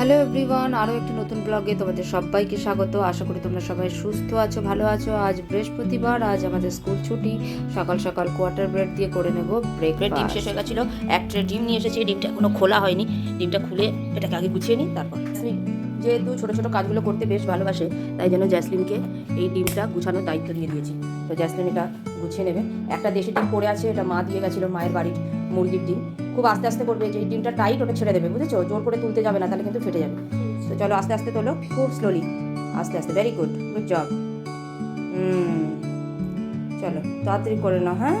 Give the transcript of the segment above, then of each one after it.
Hello everyone আরও একটি নতুন ব্লগে তোমাদের সবাইকে স্বাগত। আশা করি তোমরা সবাই সুস্থ আছো ভালো আছো। আজ বৃহস্পতিবার আজ আমাদের স্কুল ছুটি। সকাল সকাল কোয়ার্টার ব্রেড দিয়ে করে নেব ব্রেড ডিম শেষ হয়ে গেছিল। এক ট্রে ডিম নিয়ে এসেছি ডিমটা এখনও খোলা হয়নি। ডিমটা খুলে এটাকে আগে গুছিয়ে নিই তারপর যেহেতু ছোটো ছোটো কাজগুলো করতে বেশ ভালোবাসে তাই জন্য জ্যাসলিনকে এই ডিমটা গুছানোর দায়িত্ব দিয়ে দিয়েছি। তো জ্যাসলিন এটা গুছিয়ে নেবে। একটা দেশি ডিম পড়ে আছে এটা মা দিয়ে গেছিল মায়ের বাড়ির মুরগির ডিম। খুব আস্তে আস্তে করবে যে এই ডিমটা টাইট ওটা ছেড়ে দেবে বুঝেছ? জোর করে তুলতে যাবে না তাহলে কিন্তু ফেটে যাবে। তো চলো আস্তে আস্তে তোলো খুব স্লোলি আস্তে আস্তে very good good job hmm চলো তাড়াতাড়ি করে নাও হ্যাঁ?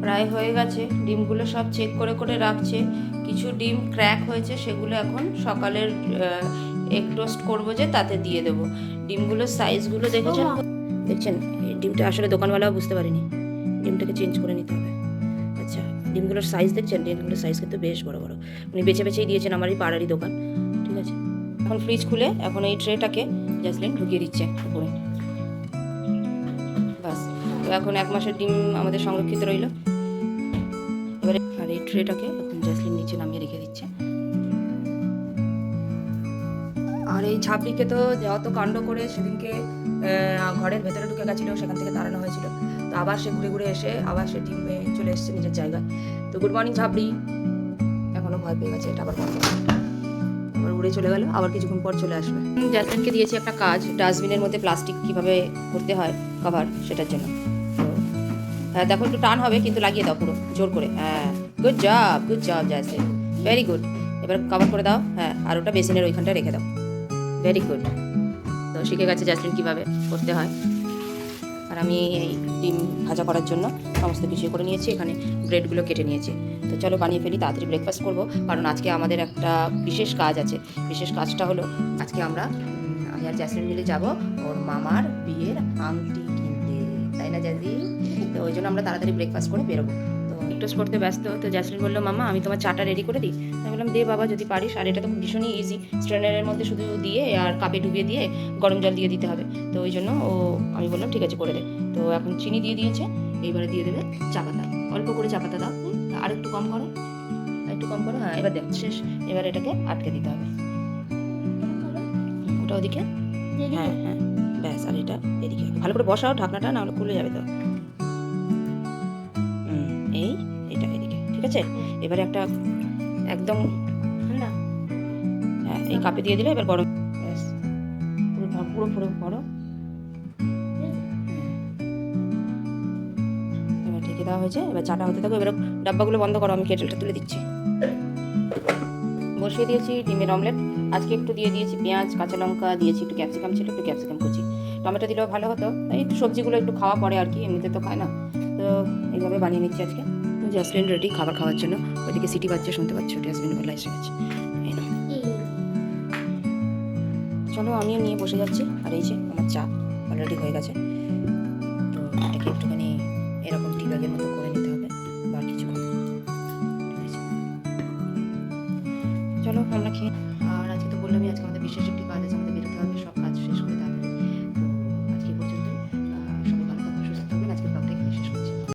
প্রায় হয়ে গেছে ডিমগুলো সব চেক করে করে রাখছে। কিছু ডিম ক্র্যাক হয়েছে সেগুলো এখন সকালের এগ টোস্ট করব যে তাতে দিয়ে দেবো। ডিমগুলোর সাইজগুলো দেখেছেন? দেখছেন এই ডিমটা আসলে দোকানওয়ালাও বুঝতে পারিনি। ডিমটাকে চেঞ্জ করে নিতে হবে। ডিমগুলোর সাইজ দেখছেন? ডিমগুলোর সাইজ কিন্তু বেশ বড় বড়। উনি বেছে বেছেই দিয়েছেন আমার এই পাড়ারই দোকান, ঠিক আছে? এখন ফ্রিজ খুলে এখন এই ট্রেটাকে জাসলিন ঢুকিয়ে দিচ্ছে উপরে। বাস, এখন এক মাসের ডিম আমাদের সংরক্ষিত রইল। এবারে আর এই ট্রেটাকে এখন জাসলিন নিচে নামিয়ে রেখে দিচ্ছে। আর এই ঝাপড়িকে তো যত কাণ্ড করে সেদিনকে ঘরের ভেতরে ঢুকে গেছিল, সেখান থেকে তাড়ানো হয়েছিল। আবার সে ঘুরে ঘুরে এসে আবার সে ডিমে চলে এসেছে নিজের জায়গায়। তো গুড মর্নিং ঝাপড়ি। এখনও ভয় পেয়ে গেছে, এটা আবার আবার উড়ে চলে গেল, আবার কিছুক্ষণ পর চলে আসবে। জ্যাসমিনকে দিয়েছি একটা কাজ ডাস্টবিনের মধ্যে প্লাস্টিক কীভাবে করতে হয় কভার সেটার জন্য। হ্যাঁ দেখো একটু টান হবে, কিন্তু লাগিয়ে দাও পুরো, জোর করে। হ্যাঁ good job good job Jasmine very good এবার কভার করে দাও হ্যাঁ আর ওটা বেসিনের ওইখানটা রেখে দাও। ভেরি গুড তো শিখে গেছে জ্যাসমিন কীভাবে করতে হয়। আর আমি এই ডিম ভাজা করার জন্য সমস্ত কিছু করে নিয়েছি, এখানে ব্রেডগুলো কেটে নিয়েছি। তো চলো বানিয়ে ফেলি, তাড়াতাড়ি ব্রেকফাস্ট করব। কারণ আজকে আমাদের একটা বিশেষ কাজ আছে। বিশেষ কাজটা হলো, আজকে আমরা আয়ার আর মিলে যাব ওর মামার বিয়ের আংটি কিনতে। তাই না জ্যাসলিন তো ওই জন্য আমরা তাড়াতাড়ি ব্রেকফাস্ট করে বেরোবো। একটু করতে ব্যস্ত তো জ্যাসমিন বলল মামা আমি তোমার চাটা রেডি করে দিই। আমি বললাম দে বাবা যদি পারিস। আর এটা তো ভীষণই ইজি স্ট্রেনারের মধ্যে শুধু দিয়ে আর কাপে ডুবিয়ে দিয়ে গরম জল দিয়ে দিতে হবে। তো ওই জন্য ও আমি বললাম ঠিক আছে করে দে। তো এখন চিনি দিয়ে দিয়েছে এইবারে দিয়ে দেবে চা পাতা। অল্প করে চা পাতা দাও আর একটু কম করো। একটু কম করো হ্যাঁ এবার দেখ শেষ। এবার এটাকে আটকে দিতে হবে। ওটা ওদিকে? হ্যাঁ হ্যাঁ ব্যাস আর এটা এদিকে। ভালো করে বসাও ঢাকনাটা না হলে খুলে যাবে তো। আছে এবারে একটা একদম হ্যাঁ এই কাপে দিয়ে দিলে এবার গরম। পুরো পুরো পুরো করো এবার ঢেকে দেওয়া হয়েছে। এবার চাটা হতে থাকো এবার ডাব্বাগুলো বন্ধ করো, আমি কেটেলটা তুলে দিচ্ছি। বসিয়ে দিয়েছি ডিমের অমলেট। আজকে একটু দিয়ে দিয়েছি পেঁয়াজ, কাঁচা লঙ্কা, দিয়েছি একটু ক্যাপসিকাম ছিল, একটু ক্যাপসিকাম কুচি। টমেটো দিলেও ভালো হতো। এই একটু সবজিগুলো একটু খাওয়া পড়ে আর কি, এমনিতে তো খায় না। তো এইভাবে বানিয়ে নিচ্ছি আজকে। হাজব্যান্ড রেডি খাবার খাওয়ার জন্য। ওইদিকে সিটি বাজছে শুনতে পাচ্ছ হাজব্যান্ড বলে এসে গেছে। চলো আমিও নিয়ে বসে যাচ্ছি। আর এই যে আমার চা অলরেডি হয়ে গেছে। তো এটাকে একটুখানি এরকম টি ব্যাগের মতো করে নিতে হবে। বা কিছু। চলো আমরা খেয়ে